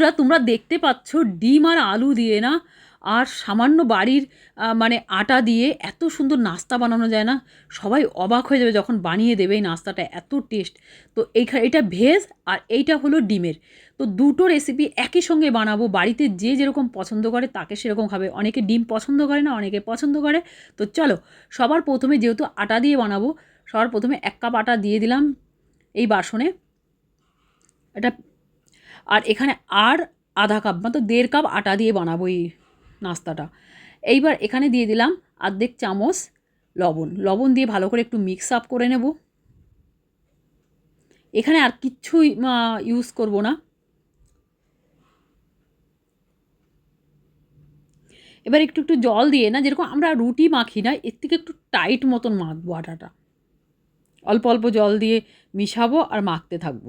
বন্ধুরা, তোমরা দেখতে পাচ্ছ ডিম আর আলু দিয়ে না, আর সামান্য বাড়ির মানে আটা দিয়ে এত সুন্দর নাস্তা বানানো যায় না। সবাই অবাক হয়ে যাবে যখন বানিয়ে দেবে এই নাস্তাটা, এত টেস্ট। তো এইখানে এটা ভেজ আর এইটা হলো ডিমের। তো দুটো রেসিপি একই সঙ্গে বানাবো, বাড়িতে যে যেরকম পছন্দ করে তাকে সেরকম খাবে। অনেকে ডিম পছন্দ করে না, অনেকে পছন্দ করে। তো চলো, সবার প্রথমে যেহেতু আটা দিয়ে বানাবো, সবার প্রথমে এক কাপ আটা দিয়ে দিলাম এই বাসনে। এটা আর এখানে আর আধা কাপ মানে দেড় কাপ আটা দিয়ে বানাবো এই নাস্তাটা। এইবার এখানে দিয়ে দিলাম আর্ধেক চামচ লবণ। লবণ দিয়ে ভালো করে একটু মিক্স আপ করে নেব। এখানে আর কিচ্ছুই ইউজ করব না। এবার একটু একটু জল দিয়ে না, যেরকম আমরা রুটি মাখি না, এর থেকে একটু টাইট মতন মাখবো আটাটা। অল্প অল্প জল দিয়ে মিশাবো আর মাখতে থাকব।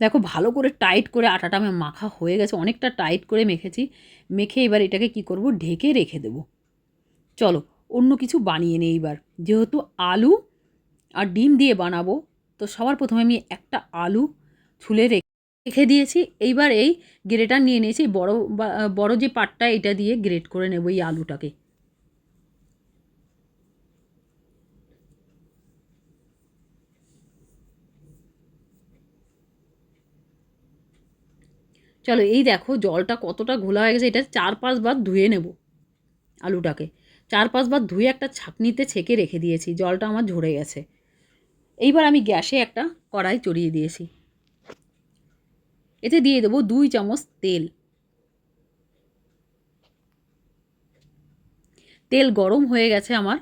দেখো ভালো করে টাইট করে আটাটা আমার মাখা হয়ে গেছে, অনেকটা টাইট করে মেখেছি। মেখে এবার এটাকে কি করব? ঢেকে রেখে দেব। চলো, অন্য কিছু বানিয়ে নেই এবার। যেহেতু আলু আর ডিম দিয়ে বানাবো, তো সবার প্রথমে আমি একটা আলু ছুলে রেখে রেখে দিয়েছি। এইবার এই গ্রেটার নিয়ে নিয়েছি, বড় বড় যে পাটটা, এটা দিয়ে গ্রেট করে নেব এই আলুটাকে। চলো, এই দেখো, জলটা কতটা ঘোলা হয়ে গেছে, এটা চার পাঁচবার ধুয়ে নেব আলুটাকে। চার পাঁচবার ধুয়ে একটা ছাঁকনিতে ছেঁকে রেখে দিয়েছি, জলটা আমার ঝরে গেছে। এইবার আমি গ্যাসে একটা কড়াই চড়িয়ে দিয়েছি। এতে দিয়ে দেবো দুই চামচ তেল। তেল গরম হয়ে গেছে আমার।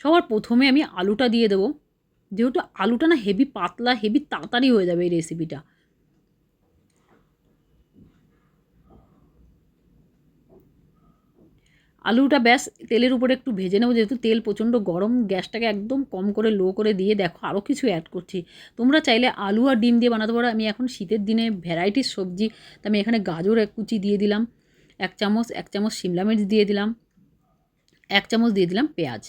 সবার প্রথমে আমি আলুটা দিয়ে দেবো। যেহেতু আলুটা না হেভি পাতলা হেভি তাড়াতাড়ি হয়ে যাবে এই রেসিপিটা আলুটা ব্যাস, তেলের উপরে একটু ভেজে নেব, যেহেতু তেল প্রচণ্ড গরম, গ্যাসটাকে একদম কম করে, লো করে দিয়ে দেখো আরও কিছু অ্যাড করছি। তোমরা চাইলে আলু আর ডিম দিয়ে বানাতে পারো। আমি এখন শীতের দিনে ভ্যারাইটিস সবজি, তো আমি এখানে গাজর এক কুচি দিয়ে দিলাম, এক চামচ এক চামচ শিমলা মির্চ দিয়ে দিলাম, এক চামচ দিয়ে দিলাম পেঁয়াজ।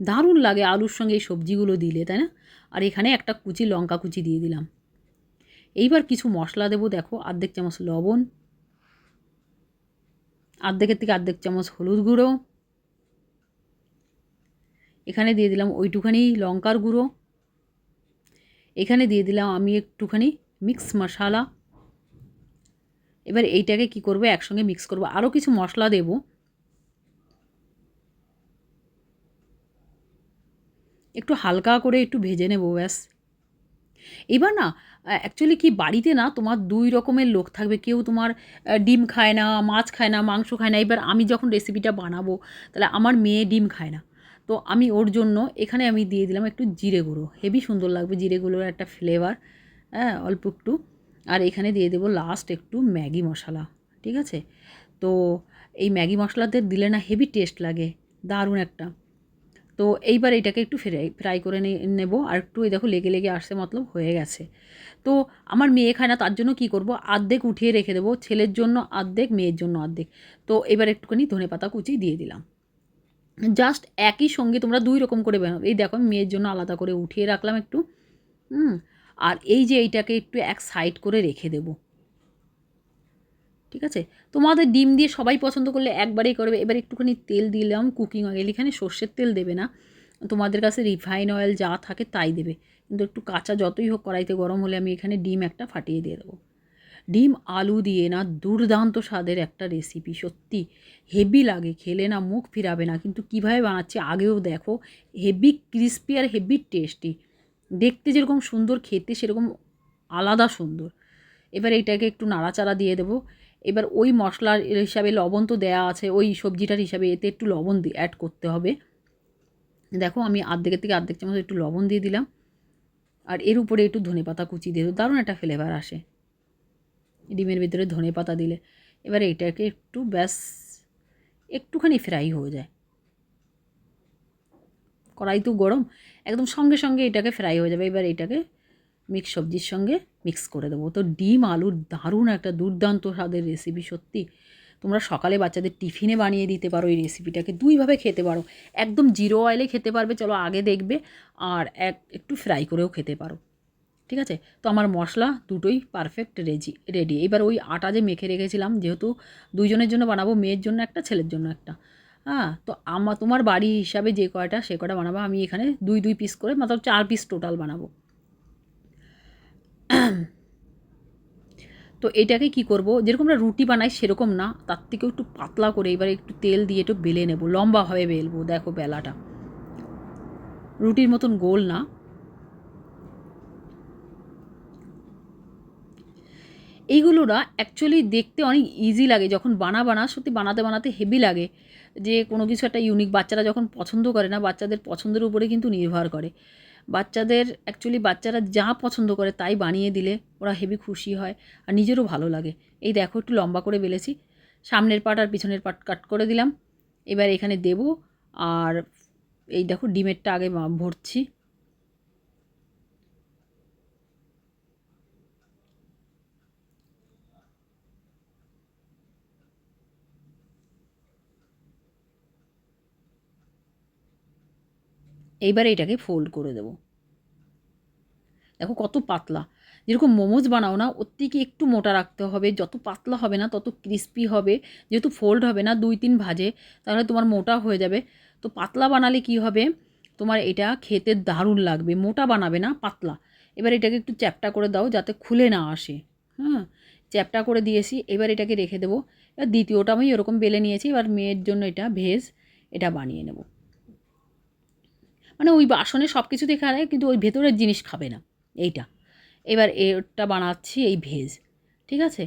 দারুণ লাগে আলুর সঙ্গে এই সবজিগুলো দিলে, তাই না? আর এখানে একটা কুচি লঙ্কা কুচি দিয়ে দিলাম। এইবার কিছু মশলা দেবো, দেখো, আর্ধেক চামচ লবণ, আর্ধেকের থেকে আর্ধেক চামচ হলুদ গুঁড়ো। এখানে দিয়ে দিলাম ওইটুখানি লঙ্কার গুঁড়ো। এখানে দিয়ে দিলাম আমি একটুখানি মিক্স মশালা। এবার এইটাকে কি করব, একসঙ্গে মিক্স করব। আরও কিছু মশলা দেবো একটু হালকা করে একটু ভেজে নেব, ব্যাস। এবার না অ্যাকচুয়ালি কি বাড়িতে না তোমার দুই রকমের লোক থাকবে। কেউ তোমার ডিম খায় না, মাছ খায় না, মাংস খায় না। এবার আমি যখন রেসিপিটা বানাবো, তাহলে আমার মেয়ে ডিম খায় না। তো আমি ওর জন্য এখানে আমি দিয়ে দিলাম একটু জিরে গুঁড়ো। হেভি সুন্দর লাগবে জিরে গুঁড়োর একটা ফ্লেভার হ্যাঁ অল্প একটু। আর এখানে দিয়ে দেবো লাস্ট একটু ম্যাগি মশলা, ঠিক আছে? তো এই ম্যাগি মশলাতে দিলে না হেভি টেস্ট লাগে। দারুণ একটা। তো এইবার এটাকে একটু ফ্রাই ফ্রাই করে নেব। আর একটু এই দেখো লেগে লেগে আসছে, মতলব হয়ে গেছে। তো আমার মেয়ে খায় না, তার জন্য কি করব? আর্ধেক উঠিয়ে রেখে দেবো, ছেলের জন্য আর্ধেক, মেয়ের জন্য অর্ধেক তো এবার একটুখানি ধনে পাতা কুচি দিয়ে দিলাম। জাস্ট একই সঙ্গে তোমরা দুই রকম করে বানাও। এই দেখো, আমি মেয়ের জন্য আলাদা করে উঠিয়ে রাখলাম একটু, হুম। আর এই যে এইটাকে একটু এক সাইড করে রেখে দেবো। ঠিক আছে? তোমাদের ডিম দিয়ে সবাই পছন্দ করলে একবারেই করবে। এবার একটুখানি তেল দিলাম কুকিং অয়েল এখানে সর্ষের তেল দেবে না। তোমাদের কাছে রিফাইন অয়েল যা থাকে তাই দেবে। কিন্তু একটু কাঁচা যতই হোক কড়াইতে গরম হলে আমি এখানে ডিম একটা ফাটিয়ে দিয়ে দেবো। ডিম, আলু দিয়ে না দুর্দান্ত স্বাদের একটা রেসিপি সত্যি। হেভি লাগে, খেলে না মুখ ফিরাবে না। কিন্তু কীভাবে বানাচ্ছি আগেও দেখো, হেভি ক্রিস্পি আর হেভি টেস্টি দেখতে যেরকম সুন্দর, খেতে সেরকম আলাদা সুন্দর। এবার এটাকে একটু নাড়াচাড়া দিয়ে দেবো। এবার ওই মশলার হিসাবে লবণ তো দেয়া আছে, ওই সবজিটার হিসাবে এতে একটু লবণ দিয়ে অ্যাড করতে হবে। দেখো আমি আর্ধেকের থেকে আর্ধেক চামচ একটু লবণ দিয়ে দিলাম। আর এর উপরে একটু ধনেপাতা কুচি দিয়ে দারুণ একটা ফ্লেভার আসে। ডিমের ভিতরে ধনে পাতা দিলে। এবার এটাকে একটু ব্যাস, একটুখানি ফ্রাই হয়ে যায়। কড়াই তো গরম, একদম সঙ্গে সঙ্গে এটাকে ফ্রাই হয়ে যাবে। এবার এটাকে মিক্স সবজির সঙ্গে মিক্স করে দেবো। তো ডিম, আলুর দারুণ একটা দুর্দান্ত স্বাদের রেসিপি সত্যি। তোমরা সকালে বাচ্চাদের টিফিনে বানিয়ে দিতে পারো এই রেসিপিটাকে দুইভাবে খেতে পারো। একদম জিরো অয়েলে খেতে পারবে, চলো আগে দেখবে। আর এক, একটু ফ্রাই করেও খেতে পারো। ঠিক আছে? তো আমার মশলা দুটোই পারফেক্ট রেজি রেডি এবার ওই আটা যে মেখে রেখেছিলাম, যেহেতু দুইজনের জন্য বানাবো, মেয়ের জন্য একটা, ছেলের জন্য একটা। হ্যাঁ? তো আমার তোমার বাড়ি হিসাবে যে কয়টা, সে কয়টা বানাবো? আমি এখানে দুই দুই পিস করে, মাত্র চার পিস টোটাল বানাবো। তো এটাকে কি করব? যেরকম আমরা রুটি বানাই সেরকম না। তার থেকেও একটু পাতলা করে এবার একটু তেল দিয়ে একটু বেলে নেব। লম্বাভাবে বেলবো, দেখো বেলাটা। রুটির মতন গোল না। এইগুলো না অ্যাকচুয়ালি দেখতে অনেক ইজি লাগে। যখন বানা বানা সত্যি বানাতে বানাতে হেভি লাগে। যে কোনো কিছু একটা ইউনিক বাচ্চারা যখন পছন্দ করে না, বাচ্চাদের পছন্দের উপরে কিন্তু নির্ভর করে। বাচ্চাদের অ্যাকচুয়ালি বাচ্চারা যা পছন্দ করে তাই বানিয়ে দিলে ওরা হেভি খুশি হয় আর নিজেরও ভালো লাগে। এই দেখো একটু লম্বা করে বেলেছি। সামনের পাট আর পিছনের পাট কাট করে দিলাম। এবার এখানে দেব আর এই দেখো ডিমেরটা আগে ভরছি। এইবার এটাকে ফোল্ড করে দেবো। দেখো কত পাতলা। যেরকম মোমোজ বানাও না, ওর থেকে একটু মোটা রাখতে হবে। যত পাতলা হবে না, তত ক্রিস্পি হবে। যেহেতু ফোল্ড হবে না, দুই তিন ভাজে, তাহলে তোমার মোটা হয়ে যাবে। তো পাতলা বানালে কি হবে? তোমার এটা খেতে দারুণ লাগবে। মোটা বানাবে না, পাতলা। এবার এটাকে একটু চ্যাপটা করে দাও, যাতে খুলে না আসে। হ্যাঁ চ্যাপটা করে দিয়েছি, এবার এটাকে রেখে দেবো। এবার দ্বিতীয়টা আমি এরকম বেলে নিয়েছি, এবার মেয়ের জন্য এটা ভেজ, এটা বানিয়ে নেব। মানে ওই বাসনে সব কিছু দেখা যায় কিন্তু ওই ভেতরের জিনিস খাবে না। এইটা। এবার এটা বানাচ্ছি এই ভেজ, ঠিক আছে?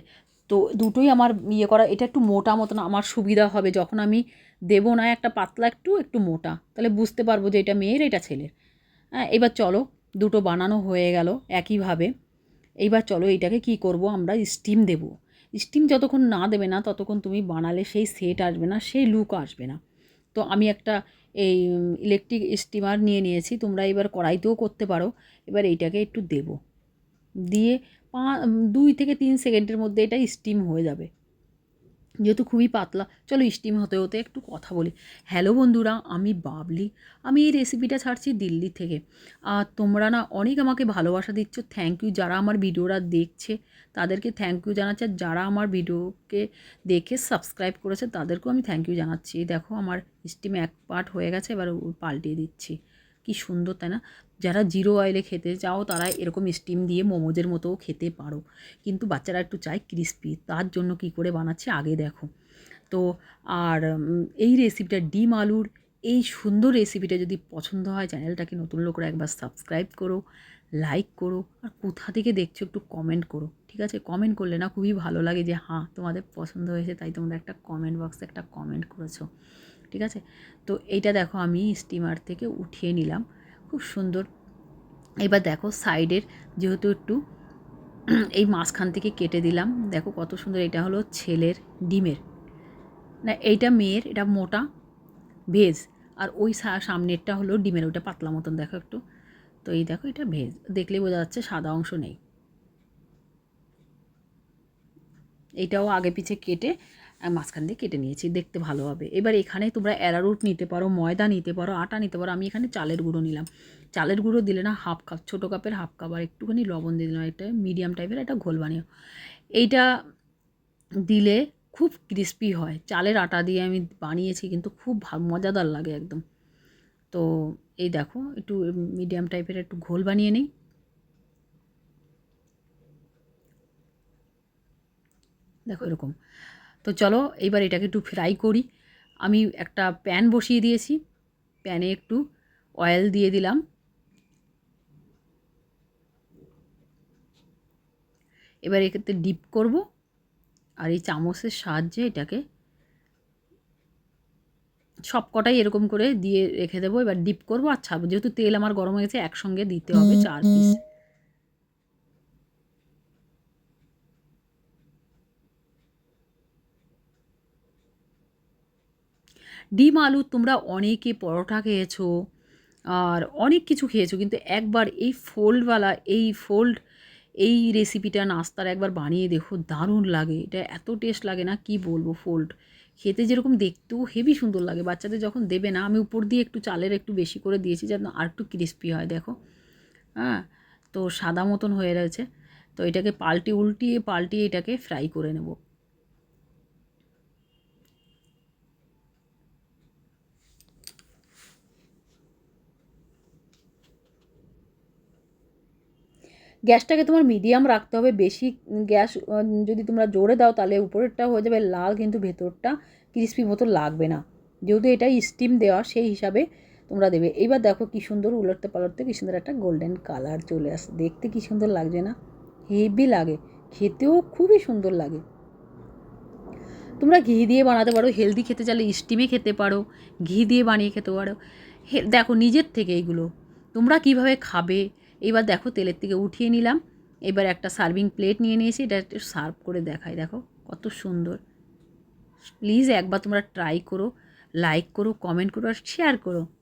তো দুটোই আমার ইয়ে করা, এটা একটু মোটা মতন, আমার সুবিধা হবে। যখন আমি দেবো না একটা পাতলা, একটু একটু মোটা, তাহলে বুঝতে পারব যে এটা মেয়ের, এটা ছেলের। হ্যাঁ এবার চলো, দুটো বানানো হয়ে গেল একইভাবে। এইবার চলো, এইটাকে কি করব আমরা? স্টিম দেব। স্টিম যতক্ষণ না দেবে না, ততক্ষণ তুমি বানালে সেই সেট আসবে না, সেই লুক আসবে না। তো আমি একটা এই ইলেকট্রিক স্টিমার নিয়ে নিয়েছি, তোমরা এবার কড়াইতেও করতে পারো। এবার এইটাকে একটু দেবো। দিয়ে পা দুই থেকে তিন সেকেন্ডের মধ্যে এটা স্টিম হয়ে যাবে। যেহেতু খুবই পাতলা, চলো স্টিম হতে হতে একটু কথা বলি। হ্যালো বন্ধুরা, আমি বাবলি। আমি এই রেসিপিটা ছাড়ছি দিল্লি থেকে। আর তোমরা না অনেক আমাকে ভালোবাসা দিচ্ছ। থ্যাংক ইউ যারা আমার ভিডিওটা দেখছে, তাদেরকে থ্যাংক ইউ জানাচ্ছি। আর যারা আমার ভিডিওকে দেখে সাবস্ক্রাইব করেছে, তাদেরকেও আমি থ্যাংক ইউ জানাচ্ছি। দেখো আমার স্টিম এক পার্ট হয়ে গেছে, এবার পাল্টিয়ে দিচ্ছি। কি সুন্দর, তাই না? যারা জিরো অয়েলে খেতে চাও, তারা এরকম স্টিম দিয়ে মোমোজের মতোও খেতে পারো। কিন্তু বাচ্চারা একটু চায় ক্রিস্পি তার জন্য কি করে বানাচ্ছে আগে দেখো। তো আর এই রেসিপিটা ডিম আলুর, এই সুন্দর রেসিপিটা যদি পছন্দ হয় চ্যানেলটাকে নতুন লোকরা একবার সাবস্ক্রাইব করো লাইক করো, আর কোথা থেকে দেখছ একটু কমেন্ট করো, ঠিক আছে? কমেন্ট করলে না খুবই ভালো লাগে যে হ্যাঁ তোমাদের পছন্দ হয়েছে, তাই তোমরা একটা কমেন্ট বক্সে একটা কমেন্ট করেছ। ঠিক আছে? তো এইটা দেখো আমি স্টিমার থেকে উঠিয়ে নিলাম। খুব সুন্দর। এবার দেখো সাইডের যেহেতু একটু এই মাঝখান থেকে কেটে দিলাম, দেখো কত সুন্দর এটা হলো ছেলের ডিমের। না, এইটা মেয়ের, এটা মোটা ভেজ আর ওই সামনেরটা হলো ডিমের, ওটা পাতলা মতন দেখো একটু। তো এই দেখো এটা ভেজ, দেখলেই বোঝা যাচ্ছে সাদা অংশ নেই। এইটাও আগে পিছে কেটে মাঝখান দিয়ে কেটে নিয়েছি, দেখতে ভালো হবে। এবার এখানে তোমরা অ্যারারুট নিতে পারো, ময়দা নিতে পারো, আটা নিতে পারো। আমি এখানে চালের গুঁড়ো নিলাম। চালের গুঁড়ো দিলে না হাফ কাপ, ছোটো কাপের হাফ কাপ আর একটুখানি লবণ দিয়ে দিলাম। একটা মিডিয়াম টাইপের একটা ঘোল বানিয়ে। এইটা দিলে খুব ক্রিস্পি হয়। চালের আটা দিয়ে আমি বানিয়েছি কিন্তু খুব মজাদার লাগে একদম। তো এই দেখো, একটু মিডিয়াম টাইপের একটু ঘোল বানিয়ে নিই। দেখো এরকম। তো চলো এইবার এটাকে একটু ফ্রাই করি। আমি একটা প্যান বসিয়ে দিয়েছি। প্যানে একটু অয়েল দিয়ে দিলাম। এবার এক্ষেত্রে ডিপ করব আর এই চামচের সাহায্যে এটাকে সব কটাই এরকম করে দিয়ে রেখে দেবো। এবার ডিপ করব আর ছাড়বো। যেহেতু তেল আমার গরম হয়ে গেছে একসঙ্গে দিতে হবে চার পিস ডিম আলু তোমরা অনেকে পরোটা খেয়েছো আর অনেক কিছু খেয়েছো, কিন্তু একবার এই ফোল্ডওয়ালা, এই ফোল্ড, এই রেসিপিটা নাস্তার একবার বানিয়ে দেখো, দারুণ লাগে। এটা এত টেস্ট লাগে না, কি বলব ফোল্ড? খেতে যেরকম দেখতেও হেভি সুন্দর লাগে। বাচ্চাদের যখন দেবে না, আমি উপর দিয়ে একটু চালের একটু বেশি করে দিয়েছি যেন আর একটু ক্রিস্পি হয়, দেখো। হ্যাঁ তো সাদা মতন হয়ে রয়েছে। তো এটাকে পাল্টে, উল্টিয়ে, পাল্টিয়ে এটাকে ফ্রাই করে নেব। গ্যাসটাকে তোমার মিডিয়াম রাখতে হবে। বেশি গ্যাস যদি তোমরা জোরে দাও তাহলে উপরেরটা হয়ে যাবে লাল, কিন্তু ভেতরটা ক্রিস্পি মতো লাগবে না। যেহেতু এটা স্টিম দেওয়া, সেই হিসাবে তোমরা দেবে। এইবার দেখো কী সুন্দর উলটতে পালটতে কী সুন্দর একটা গোল্ডেন কালার চলে আসে। দেখতে কী সুন্দর লাগছে না? হেভি লাগে। খেতেও খুবই সুন্দর লাগে। তোমরা ঘি দিয়ে বানাতে পারো। হেলদি খেতে চাইলে স্টিমে খেতে পারো। ঘি দিয়ে বানিয়ে খেতে পারো। দেখো নিজের থেকে এইগুলো তোমরা কীভাবে খাবে? এবার দেখো তেলের থেকে উঠিয়ে নিলাম। এবার একটা সার্ভিং প্লেট নিয়ে নিয়েছি, এটা একটু সার্ভ করে দেখাই। দেখো কত সুন্দর। প্লিজ একবার তোমরা ট্রাই করো, লাইক করো, কমেন্ট করো আর শেয়ার করো।